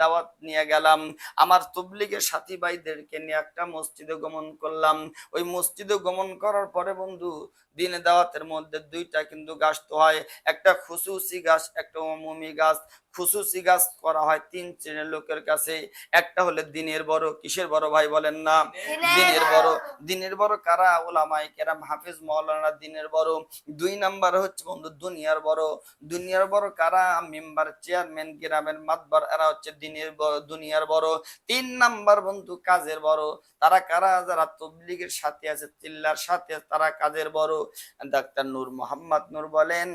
দাওয়াত নিয়ে গেলাম। আমার তবলিগের সাথী ভাইদেরকে নিয়ে একটা মসজিদে গমন করলাম। ওই মসজিদে গমন করার পরে বন্ধু, দিনে দাওয়াতের মধ্যে দুইটা কিন্তু গাছ তো হয়। একটা খুসুসি গাছ, একটা অমুমি গাছ। খুসুসি গাছ করা হয় তিন শ্রেণির লোকের কাছে। একটা হলে দিনের বড় কিসের বড় ভাই বলেন না? দিনের বড়। দিনের বড় কারা? ওলামাই কেরাম হাফিজ মৌলানা দিনের বড়। দুই নাম্বার হচ্ছে বন্ধু দুনিয়ার বড়। দুনিয়ার বড় কারা? মেম্বার চেয়ারম্যান গ্রামের মাতবার এরা হচ্ছে দিনের বড় দুনিয়ার বড়। তিন নাম্বার বন্ধু কাজের বড়। তারা কারা? যারা তবলিগের সাথে আছে চিল্লার সাথে তারা কাজের বড়। ডাক্তার নূর মোহাম্মদ নূর বলেন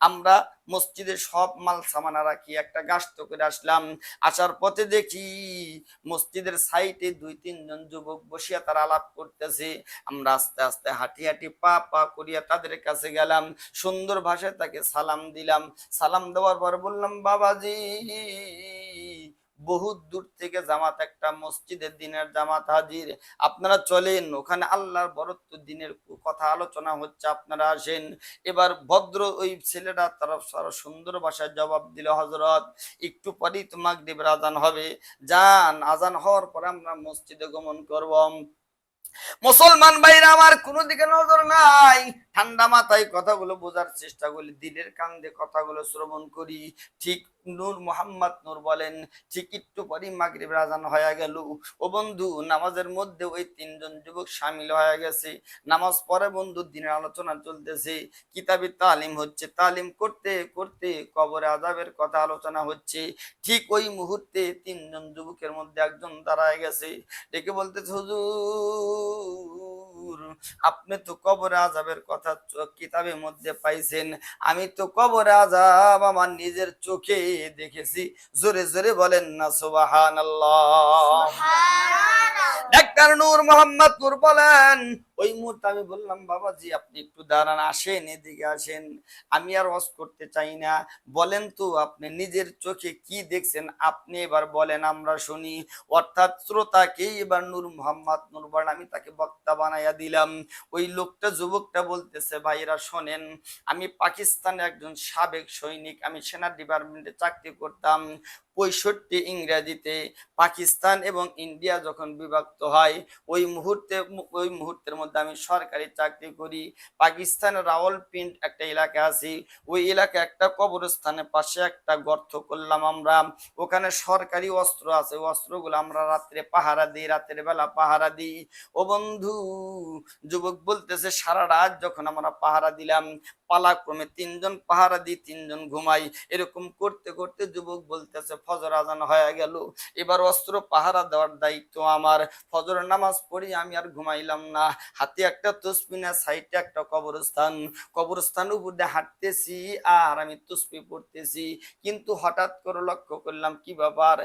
আমরা মসজিদে সব মাল সামানা রাখি, একটা গাছ করে আসলাম। আসার পথে দেখি মসজিদের সাইটে দুই, তিনজন যুবক বসিয়া তারা আলাপ করতেছে। আমরা আস্তে আস্তে হাঁটি হাঁটি পা পা করিয়া তাদের কাছে গেলাম। সুন্দর ভাষায় তাকে সালাম দিলাম। সালাম দেওয়ার পর বললাম, বাবাজি বহুত দূর থেকে জামাত, একটা মসজিদের দিনের জামাত হাজির। আপনারা চলেন, ওখানে আল্লাহর বরত্ব দিনের কথা আলোচনা হচ্ছে, আপনারা আসেন। এবার ভদ্র ওই ছেলেটা তারা সারা সুন্দর ভাষায় জবাব দিল হজরত একটু পরেই তো মাগরিবের আজান হবে। যান, আজান হওয়ার পরে আমরা মসজিদে গমন করব। মুসলমান ভাইরা, আমার কোনো দিকে নজর নাই। ঠান্ডা মাথায় কথাগুলো বোঝার চেষ্টা করি, দিলের কান্দে কথাগুলো শ্রবণ করি। ঠিক নূর মোহাম্মদ নূর বলেন, ঠিক একটু পরই মাগরিব রাজান হয়ে গেল। ও বন্ধু, নামাজের মধ্যে ওই তিনজন যুবক সামিল হয়ে গেছে। নামাজ পরে বন্ধু, দিনের আলোচনা চলতেছে। কিতাবি তালিম হচ্ছে, তালিম করতে করতে কবরে আজাবের কথা আলোচনা হচ্ছে। ঠিক ওই মুহূর্তে তিনজন যুবকের মধ্যে একজন দাঁড়ায় গেছে। ডেকে বলতেছে, হুজুর আপনি তো কবর আজাবের কথা কিতাবের মধ্যে পাইছেন। আমি তো কবর আজাব আমার নিজের চোখে দেখেছি। জোরে জোরে বলেন না সুবাহান ডাক্তার নূর মোহাম্মদ নূর বলেন ওই মুহূর্তে আমি বললাম বাবাজি আপনি একটু দাঁড়ান, আসেন, এদিকে আসেন। আমি আর ওয়াজ করতে চাই না। বলেন তো আপনি নিজের চোখে কি দেখছেন? আপনি এবার বলেন, আমরা শুনি। অর্থাৎ শ্রোতাকেই এবার নূর মোহাম্মদ নূর বলেন, আমি তাকে বক্তা বানাইয়া দিলাম। ওই লোকটা, যুবকটা বলতেছে ভাইরা শোনেন, আমি পাকিস্তানের একজন সাবেক সৈনিক। আমি সেনা ডিপার্টমেন্টে চাকরি করতাম। পঁয়ষট্টি ইংরেজিতে পাকিস্তান এবং ইন্ডিয়া যখন বিভক্ত হয়, ওই মুহূর্তে, ওই মুহূর্তের মধ্যে আমি সরকারি চাকরি করি। পাকিস্তানের রাওয়ালপিন্ড একটা এলাকা আছে, ওই এলাকা একটা কবরস্থানের পাশে একটা গর্ত করলাম আমরা। ওখানে সরকারি অস্ত্র আছে অস্ত্রগুলো আমরা রাত্রে পাহারা দিই, রাতের বেলা পাহারা দিই। ও বন্ধু, যুবক বলতেছে, সারা রাত যখন আমরা পাহারা দিলাম পালাক্রমে তিনজন পাহারা দিই তিনজন ঘুমাই। এরকম করতে করতে যুবক বলতেছে, ফজর আজান হয়ে গেল। এবার অস্ত্র পাহারা দেওয়ার দায়িত্ব আমার। ফজরের নামাজ পড়ি, আমি আর ঘুমাইলাম না। হাতে একটা তসবিনা সাইডে একটা কবরস্থান। কবরস্থান উপরে হাঁটতেছি আর আমি তসবি পড়তেছি। কিন্তু হঠাৎ করে লক্ষ্য করলাম, কি ব্যাপার?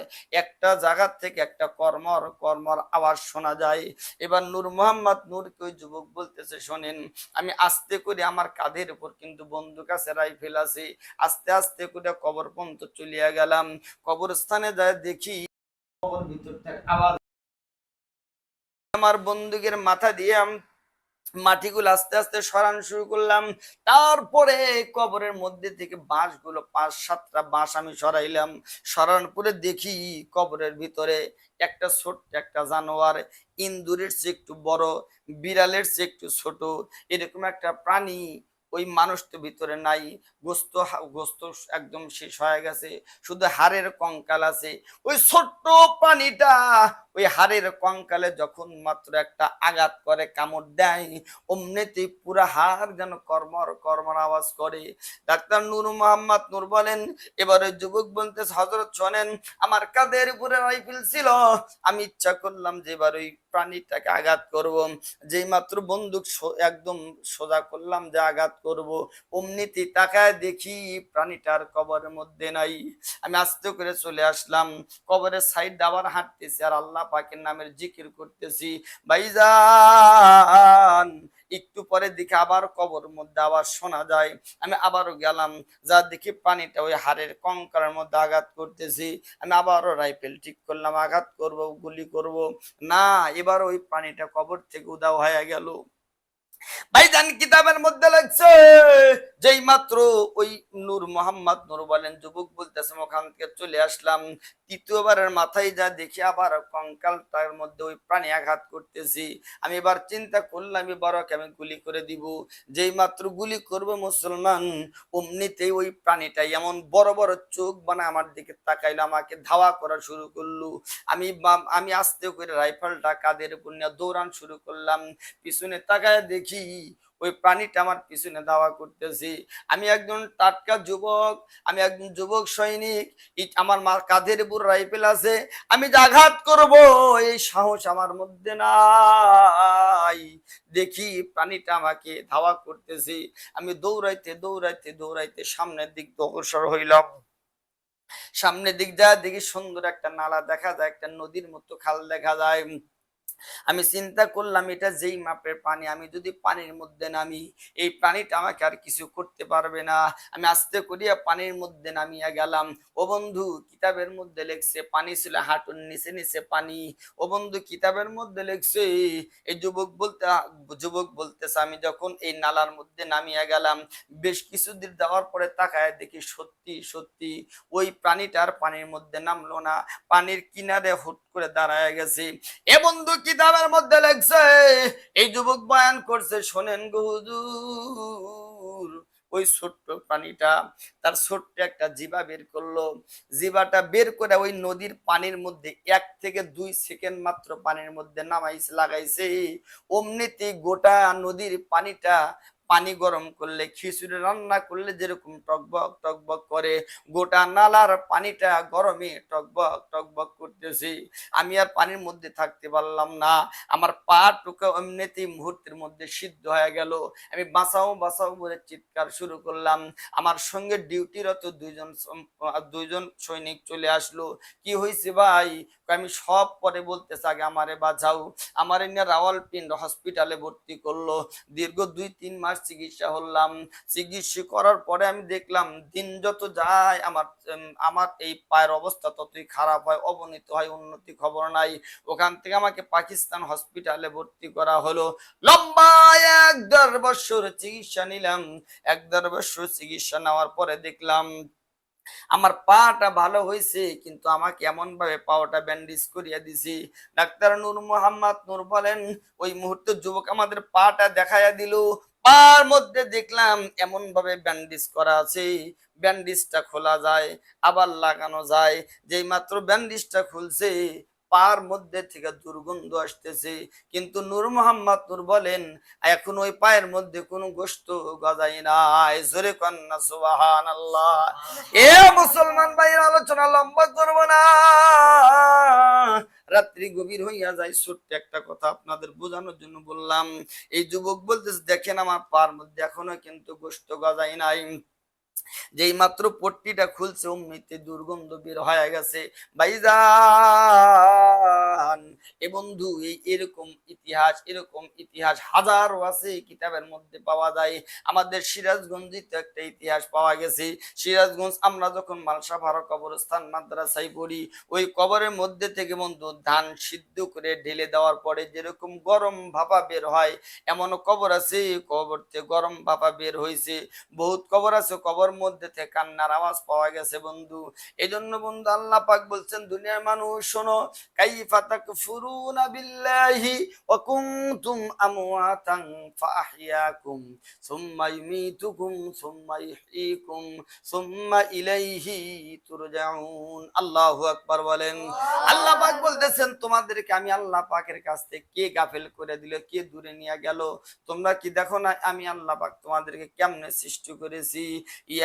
একটা জায়গা থেকে একটা কর্মর কর্মর আওয়াজ শোনা যায়। এবার নূর মোহাম্মদ নূরকে ওই যুবক বলতেছে, শোনেন, আমি আস্তে করে আমার কাঁধের উপর কিন্তু বন্দুক আছে, রাইফেল আছে। আস্তে আস্তে করে কবর পর্যন্ত চলিয়া গেলাম। কবরস্থানে যায় দেখি, কবর ভিতর আওয়াজ আমার বন্দুকের মাথা দিয়ে মাটিগুলো আস্তে আস্তে সরানো শুরু করলাম। তারপরে কবরের মধ্যে থেকে বাঁশগুলো, পাঁচ সাতটা বাঁশ আমি সরাইলাম। সরানোর পরে দেখি কবরের ভিতরে একটা ছোট্ট একটা জানোয়ার ইন্দুরের চেয়ে একটু বড়, বিড়ালের চেয়ে একটু ছোট, এরকম একটা প্রাণী ওই মানুষ তো ভিতরে নাই, গোস্ত গোস্ত একদম শেষ হয়ে গেছে, শুধু হাড়ের কঙ্কাল আছে। ওই ছোট্ট প্রাণীটা ওই হাড়ের কঙ্কালে যখন মাত্র একটা আঘাত করে, কামড় দেয়, অমনিতে পুরা হাড় যেন কর্মর কর্মর আওয়াজ করে। ডাক্তার নূর মোহাম্মদ নূর বলেন, এবার যুবক বলতে হজরত শোনেন, আমার কাঁধের উপরে রাইফেল ছিল। আমি ইচ্ছা করলাম যে এবার ওই প্রাণীটাকে আঘাত করব। যেই মাত্র বন্দুক একদম সোজা করলাম যে আঘাত করব। অমনিতে তাকায় দেখি প্রাণীটার কবরের মধ্যে নাই। আমি আস্তে করে চলে আসলাম। কবরের সাইড আবার হাঁটতেছি আর আল্লাহ পাকের নামের জিকির করতেছি। ভাইজান, একটু পরে দিকে আবার কবর মধ্যে আবার শোনা যায়। আমি আবারও গেলাম, যা দেখি পানিটা ওই হাড়ের কঙ্কারের মধ্যে আঘাত করতেছি। আমি আবারও রাইফেল ঠিক করলাম, আঘাত করব, গুলি করব। না, এবার ওই পানিটা কবর থেকে উদাও হয়ে গেল। ভাইজান কিতাবের মধ্যে লাগছে, যেই মাত্র ওই নূর মোহাম্মদ নূর বলেন, যুবক বলতেছে ওখান থেকে চলে আসলাম। তৃতীয়বারের মাথায় যা দেখি, আবার কঙ্কালটার মধ্যে ওই প্রাণী আঘাত করতেছি। আমি এবার চিন্তা করলাম এবারকে আমি গুলি করে দিব। যেই মাত্র গুলি করবে মুসলমান, অমনিতেই ওই প্রাণীটা এমন বড় বড় চোখ বানায় আমার দিকে তাকাইলো, আমাকে ধাওয়া করা শুরু করল। আমি আমি আস্তে করে রাইফেলটা কাদের উপর নিয়ে দৌড়ান শুরু করলাম। পিছনে তাকায় দেখি ওই প্রাণীটা আমার পিছনে দাওয়া করতেছি। আমি একজন টাটকা যুবক, আমি একজন যুবক সৈনিক আমার মা কাঁধের উপর রাইফেল আছে। আমি যে আঘাত করব, এই সাহস আমার মধ্যে নাই। দেখি প্রাণীটা আমাকে ধাওয়া করতেছি। আমি দৌড়াইতে দৌড়াইতে দৌড়াইতে সামনের দিক অগ্রসর হইলাম। সামনের দিক যা দেখি সুন্দর একটা নালা দেখা যায়, একটা নদীর মতো খাল দেখা যায়। আমি চিন্তা করলাম, এটা যেই মাপের পানি, আমি যদি পানির মধ্যে নামি, এই প্রাণীটা আমাকে আর কিছু করতে পারবে না। আমি আস্তে করিয়া পানির মধ্যে নামিয়া গেলাম। ও বন্ধু, কিতাবের মধ্যে লেখছে, পানি ছিল হাঁটুর নিচে নিচে পানি। ও বন্ধু, কিতাবের মধ্যে লেখছে, এই যুবক বলতে, যুবক বলতেছে, আমি যখন এই নালার মধ্যে নামিয়া গেলাম, বেশ কিছুদিন দেওয়ার পরে তাকায় দেখি সত্যি সত্যি, ওই প্রাণীটার পানির মধ্যে নামলো না। পানির কিনারে করে দাঁড়ায় গেছে। এ বন্ধু কিতাবের মধ্যে লেখছে, এই যুবক বয়ান করছে, শোনেন গো ওই ছোট্ট প্রাণীটা তার ছোট্ট একটা জিবা বের করল। জিবাটা বের করে ওই নদীর পানির মধ্যে এক থেকে দুই সেকেন্ড মাত্র পানির মধ্যে নামাইছে, লাগাইছে। অমনিতে গোটা নদীর পানিটা পানি গরম করলে, খিচুড়ি রান্না করলে যেরকম টকবক টকবক করে, গোটা নালার পানিটা গরমে টকবক টকবক করতেছি। আমি আর পানির মধ্যে থাকতে পারলাম না। আমার পা টুকা এমনিতেই মুহূর্তের মধ্যে সিদ্ধ হয়ে গেল। আমি বাঁচাও বাঁচাও বলে চিৎকার শুরু করলাম। আমার সঙ্গে ডিউটিরত দুইজন দুইজন সৈনিক চলে আসলো। কি হয়েছে ভাই? আমি সব পরে বলতেছে, আগে আমারে বাঁচাও। আমার নিয়ে রাওয়ালপিন্ড হসপিটালে ভর্তি করল। দীর্ঘ দুই তিন মাস চিকিৎসা হলাম। চিকিৎসা করার পরে আমি দেখলাম, দিন যত যায়, আমার আমার এই পায়ের অবস্থা ততই খারাপ হয়, অবনীত হয়, উন্নতি খবর নাই। ওখান থেকে আমাকে পাকিস্তান হসপিটালে ভর্তি করা হলো। লম্বা এক দেড় বছর চিকিৎসা নিলাম। এক দেড় বছর চিকিৎসা নেওয়ার পরে দেখলাম, আমার পাটা ভালো হয়েছে, কিন্তু আমাকে এমন ভাবে পাওয়াটা ব্যান্ডেজ করিয়া দিছি। ডাক্তার নূর মোহাম্মদ নূর বলেন, ওই মুহূর্তে যুবক আমাদের পাটা দেখাইয়া দিল। পার মধ্যে দেখলাম এমন ভাবে ব্যান্ডেজ করা আছে। ব্যান্ডেজটা খোলা যায় আবার লাগানো যায়। যেই মাত্র ব্যান্ডেজটা খুলছে পার মধ্যে থেকে দুর্গন্ধ আসতেছে। কিন্তু নূর মোহাম্মদ নূর বলেন এখন ওই পায়ের মধ্যে কোনো গোস্ত গজাই নাই জোরে কন্যা সুবাহান আল্লাহ এ মুসলমান ভাইয়ের আলোচনা লম্বা করব না। রাত্রি গভীর হইয়া যায়। ছোট্ট একটা কথা আপনাদের বোঝানোর জন্য বললাম। এই যুবক বলতেছে, দেখেন আমার পার মধ্যে এখনও কিন্তু গোস্ত গজাই নাই। যেই মাত্র পট্টিটা খুলছে অমনিতে দুর্গন্ধ বের হয়ে গেছে। ভাইজান এ বন্ধু, এই এরকম ইতিহাস এরকম ইতিহাস হাজারো আছে কিতাবের মধ্যে পাওয়া যায়। আমাদের সিরাজগঞ্জিতে একটা ইতিহাস পাওয়া গেছে। সিরাজগঞ্জ, আমরা যখন মালসা ভাড়া কবরস্থান মাদ্রাসায় পড়ি, ওই কবরের মধ্যে থেকে বন্ধু ধান সিদ্ধ করে ঢেলে দেওয়ার পরে যেরকম গরম ভাপা বের হয় এমন কবর আছে কবর থেকে গরম ভাপা বের হয়েছে। বহুত কবর আছে, কবর মধ্যে থেকে কান্নার আওয়াজ পাওয়া গেছে বন্ধু। এই জন্য বন্ধু আল্লাহ পাক বলছেন, দুনিয়ার মানুষ, শোনো তোমাদেরকে আমি আল্লাহ পাকের কাছ থেকে কে গাফেল করে দিল, কে দূরে নিয়ে গেল? তোমরা কি দেখো না আমি আল্লাহ পাক তোমাদেরকে কেমনে সৃষ্টি করেছি? ইয়া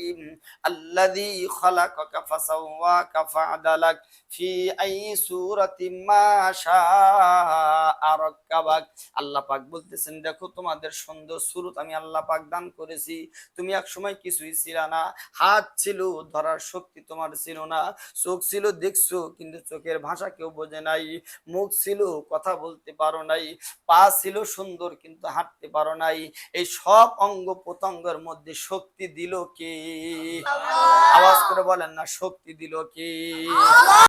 আল্লাযী খালাকাকা ফাসাওয়াকা ফাআদালাক ফি আই সূরাতিন মা শাআ রাক্কাবাক আল্লাহ পাক বলতেছেন, দেখো তোমাদের সুন্দর সুরত আমি আল্লাহ পাক দান করেছি। তুমি এক সময় কিছুই ছিল না। হাত ছিল, ধরার শক্তি তোমার ছিল না। চোখ ছিল, দেখছ, কিন্তু চোখের ভাষা কেউ বোঝে নাই। মুখ ছিল, কথা বলতে পারো নাই। পা ছিল, সুন্দর, কিন্তু হাঁটতে পারো নাই। এই সব অঙ্গ প্রত্যঙ্গের মধ্যে শক্তি দিল কে? আওয়াজ করে বলেন না শক্তি দিল কে?